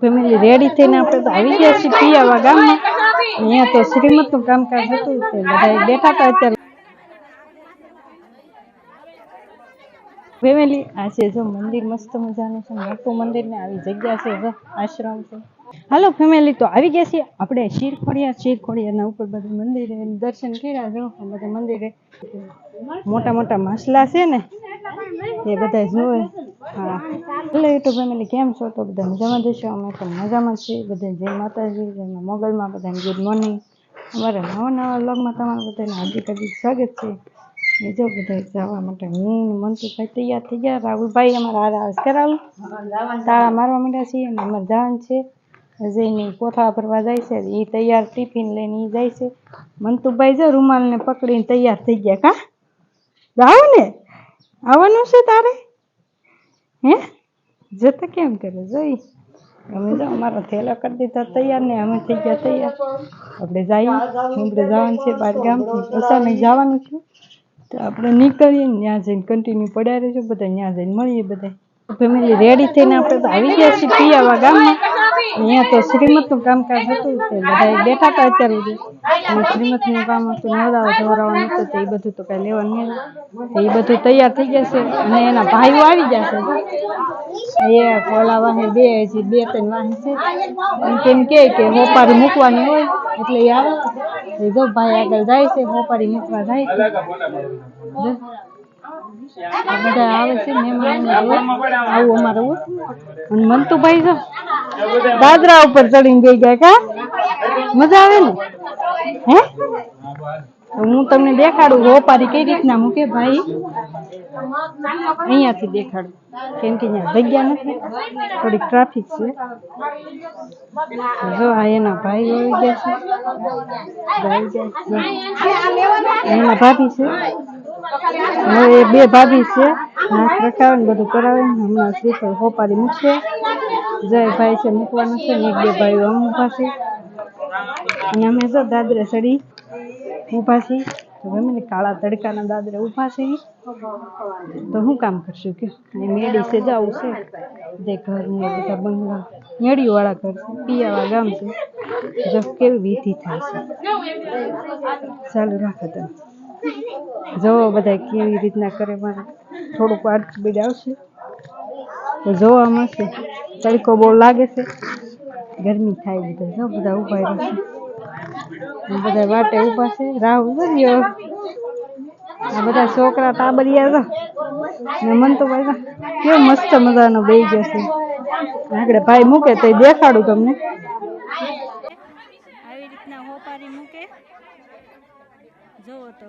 Family ready થઈને આપણે તો આવી ગયા છીએ પિયાવા ગામમાં. અહીંયા તો શ્રીમતનું કામકાજ હતું તે. બધા બેઠા હતા અત્યારે. ફેમિલી આ છે જો મંદિર, મસ્ત મજાનું છે. મોટું મંદિર ને આવી જગ્યા છે જો, આશ્રમ છે. હાલો ફેમિલી તો આવી ગયા છીએ. આપણે શીરખોડિયા, શીરખોડિયાના ઉપર બધું મંદિરે દર્શન કર્યા જો, આ બધા મંદિરે. મોટા મોટા માસલા છે ને, એ બધા જોવે. હા. હેલો ફેમિલી કેમ છો? તો બધા મજામાં જશો અમે પણ મજામાં છીએ. બધા જય માતાજી, જય મોગલમાં, બધાને ગુડ મોર્નિંગ. અમારા નવા નવા વ્લોગમાં તમારા બધાને હાર્દિક હાર્દિક સ્વાગત છે. બીજો બધા જવા માટે હું મંતુભાઈ તૈયાર થઈ ગયા. રાહુલભાઈ અમારા હારા આવે કરાવું તાળા મારવા માંડ્યા છીએ અને અમારે જવાનું છે. અજયની કોથળા ભરવા જાય છે. એ તૈયાર ટિફિન લઈને એ જાય છે. મંતુભાઈ જો રૂમાલને પકડીને તૈયાર થઈ ગયા. કા? જાઓ ને આવવાનું છે તારે? હે? જતો કેમ કરે? જોઈ. અમે જો અમારો થેલો કરી દીધો તૈયાર ને અમે થઈ ગયા તૈયાર. આપણે જઈએ. આપણે જવાનું છે બાર ગામ અચાનક જવાનું છે. તો આપણે નીકળીએ ત્યાં જઈને કન્ટિન્યુ પડ્યા રહીશું બધા ત્યાં જઈને મળીએ બધા ફેમિલી રેડી થઈને આપણે આવી ગયા છીએ પિયાવા ગામમાં. અહીંયા તો શ્રીમતનું કામકાજ હતું તે બધા બેઠા હતા અત્યારે અને શ્રીમતનું કામ હતું નવરાવા ધોરાવાનું હતું તો એ બધું તો કાંઈ લેવાનું નહીં. એ બધું તૈયાર થઈ જશે અને એના ભાઈઓ આવી જશે. એ કોલા વાહે બે, હજી બે, ત્રણ વાહે છે. કેમ કે કે હોપારી મૂકવાની હોય, એટલે એ આવે. જો ભાઈ આગળ જાય છે, હોપારી મૂકવા જાય છે. આ બધા આવે છે, મહેમાન આવું અમારું અને મંતુભાઈ જો, દાદરા ઉપર ચડીને જઈ ગયા કા? મજા આવે ને? હે? હું તમને દેખાડું હોપારી કઈ રીતના મૂકે ભાઈ? અહીંયાથી દેખાડું. કેમ કે અહીંયા જગ્યા નથી. થોડીક ટ્રાફિક છે. જો આ એના ભાઈ આવી ગયા છે. એના ભાભી છે. હવે બે ભાભી છે. હાથ રખાવે બધું કરાવે. હમણાં શ્રીફળ હોપારી મૂકશે. જય ભાઈ છે મૂકવાનું છે ને બે ભાઈઓ આમ ઊભા છે. અને અમે જો દાદરે ચડી ઊભા છીએ તો ને કાળા તડકાના દાદરે ઊભા છે. તો શું કામ કરશું કે? મેળી સજાવું છે. જે ઘરને બધા બંગલા. મેળીવાળા ઘર છે, પિયાવા ગામ છે. જો કેવી વિધિ થાય છે. ચાલુ રાખો તમે. જોવો બધા કેવી રીતના કરે મારે. થોડુંક વાર સ્પીડ આવશે. તો જોવા મળશે. તડકો બહુ લાગે છે. ગરમી થાય બધા જો બધા ઊભા રહેશે બધા વાટે ઊભા છે. રાહ ઉભર્યો આ બધા છોકરા તાબરિયા ને મન તો ભાઈ કેવો મસ્ત મજાનો બે ગયો છે. આગળ ભાઈ મૂકે તો દેખાડું તમને. આવી રીતના હોપારી મૂકે. જોવો તો.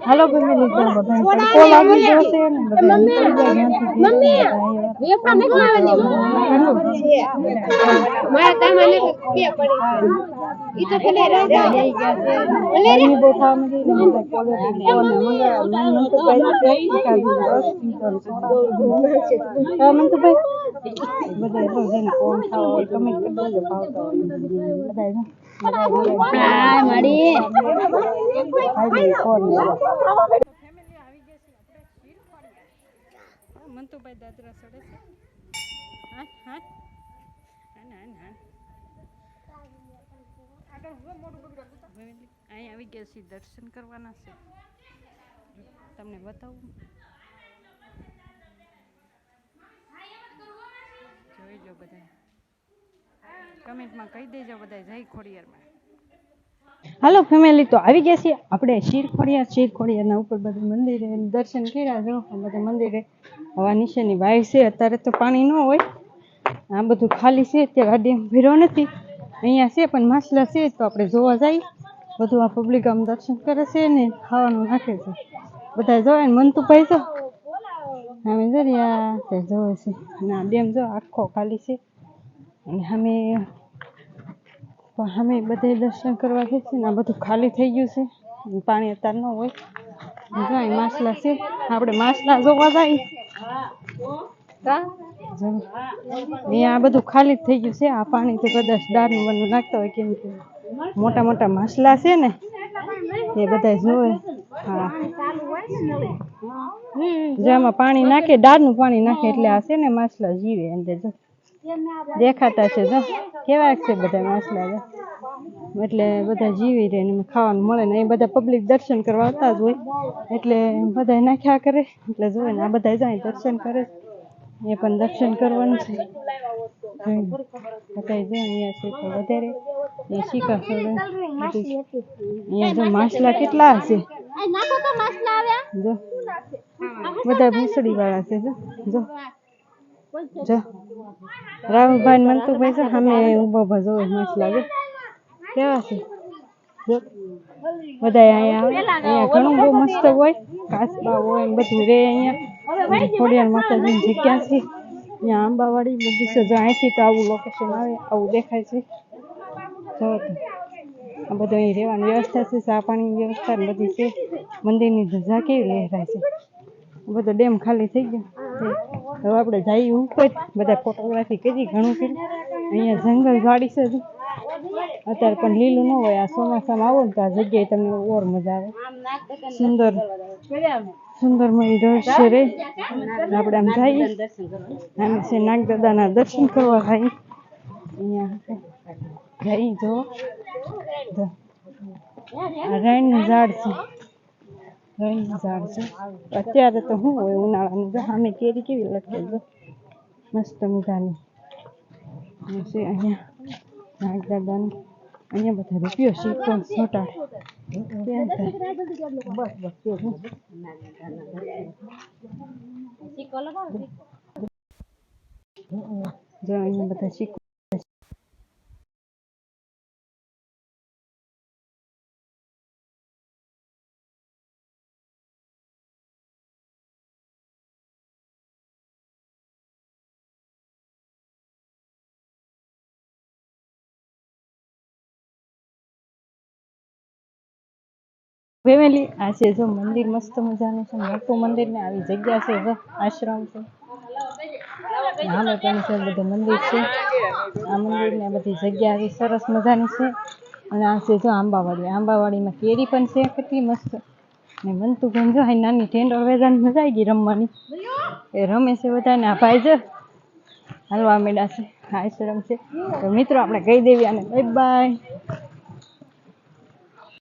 હાલો ફેમિલી તો બધા તડકો લાગી ગયો છે ને બધા નીકળી ગયા ત્યાંથી ગરમી બો થવા માંડી ને. કોલે મંગાવ્યા મને તો ભાઈ એકાદું રસ પીધો ને તો મને તો ભાઈ મંતુભાઈ દાદરા સડે છે હા હા અહીં આવી ગયા છીએ દર્શન કરવાના છે તમને બતાવું જોઈ બધા કમેન્ટમાં કહી દેજો બધા જય ખોડિયારમાં. હાલો ફેમિલી તો આવી ગયા છીએ આપણે શીરખોડિયા શીરખોડિયાના ઉપર બધું મંદિરે દર્શન કર્યા જો બધા મંદિરે. હવા નીચેની વાય છે, અત્યારે તો પાણી ન હોય. આ બધું ખાલી છે ત્યાં ગાડી ભીરો નથી. અહીંયા છે, પણ માછલા છે, તો આપણે જોવા જઈએ. બધું આ પબ્લિક આમ દર્શન કરે છે ને ખાવાનું નાખે છે. બધા જોવે ને મન તો પૈસો અમે જરિયા તે જોવે છે અને આ ડેમ જો આખો ખાલી છે અને અમે અમે બધે દર્શન કરવા ગઈ છે ને આ બધું ખાલી થઈ ગયું છે પાણી અત્યારે ન હોય જો અહીં માછલા છે આપણે માછલા જોવા જાય. અહીંયા આ બધું ખાલી થઈ ગયું છે આ પાણી તો કદાચ દાળનું બનવું નાખતા હોય કેમ કે મોટા મોટા માછલા છે ને એ બધા જોવે હા જેમાં પાણી નાખે દાળનું પાણી નાખે એટલે આ છે ને માછલા જીવે અંદર જો. દેખાતા છે જો. કેવા છે બધા માછલા જો. એટલે બધા જીવી રહે ને ખાવાનું મળે ને એ બધા પબ્લિક દર્શન કરવા આવતા જ હોય. એટલે બધા નાખ્યા કરે એટલે જોવે ને આ બધા જાય દર્શન કરે. એ પણ દર્શન કરવાનું છે. અત્યારે જો અહીંયા છે તો વધારે. એ શીખા છોડે અહીંયા જો માછલા કેટલા હશે જો. બધા ભૂસડી વાળા છે, જો જો. રાહુલભાઈ ને મનતુભાઈ છે સામે ઊભો ઊભા જોવે મસ્ત લાગે. કેવા છે? જો. બધા અહીંયા અહીંયા ઘણું બહુ મસ્ત હોય. કાસબા હોય બધું રે અહીંયા. ખોડિયાર માતાજીની જગ્યા છે. અહીંયા આંબાવાડી બગીચો જો અહીંથી તો આવું લોકેશન આવે, આવું દેખાય છે. જો તો. આ બધું અહીં રહેવાની વ્યવસ્થા છે. ચા પાણીની વ્યવસ્થા બધી છે. મંદિરની ધજા કેવી લહેરાય છે. બધો ડેમ ખાલી થઈ ગયો. હવે આપણે જઈએ ઉપર. બધા ફોટોગ્રાફી કરી ઘણું કર્યું અહીંયા જંગલ ગાડી છે અત્યારે પણ લીલું ન હોય. આ ચોમાસામાં આવો ને તો આ જગ્યાએ તમને ઓર મજા આવે. સુંદર, સુંદરમય દ્રશ્ય રે આપણે આમ જઈએ. આમ છે નાગદાદાના દર્શન કરવા જઈએ અહીંયા જઈ જો. જો. ઝાડ છે. રાઈનું ઝાડ છે. અત્યારે તો શું હોય ઉનાળાનું? જો સામે કેરી કેવી લટકે જો. મસ્ત મજાની. પછી છે અહીંયા નાગદાદાનું અહીંયા બધા રૂપિયો કેમ બસ બસ જો અહીંયા બધા સિક્કો ફેમિલી આ છે જો મંદિર મસ્ત મજાનું છે. મોટું મંદિર ને આવી જગ્યા છે જો, આશ્રમ છે. આમે પણ છે બધું મંદિર છે. આ મંદિર ને બધી જગ્યા આવી સરસ મજાની છે. અને આ છે જો આંબાવાડી. આંબાવાડીમાં કેરી પણ છે, કેટલી મસ્ત. ને મંતુબેન જો અહીં નાની ટેન્ડર વેદાની મજા આવી ગઈ રમવાની. એ રમે છે બધાને. આ ભાઈ જો હાલવા મેળા છે. આશ્રમ છે. તો મિત્રો, આપણે કહી દેવી અને બાય બાય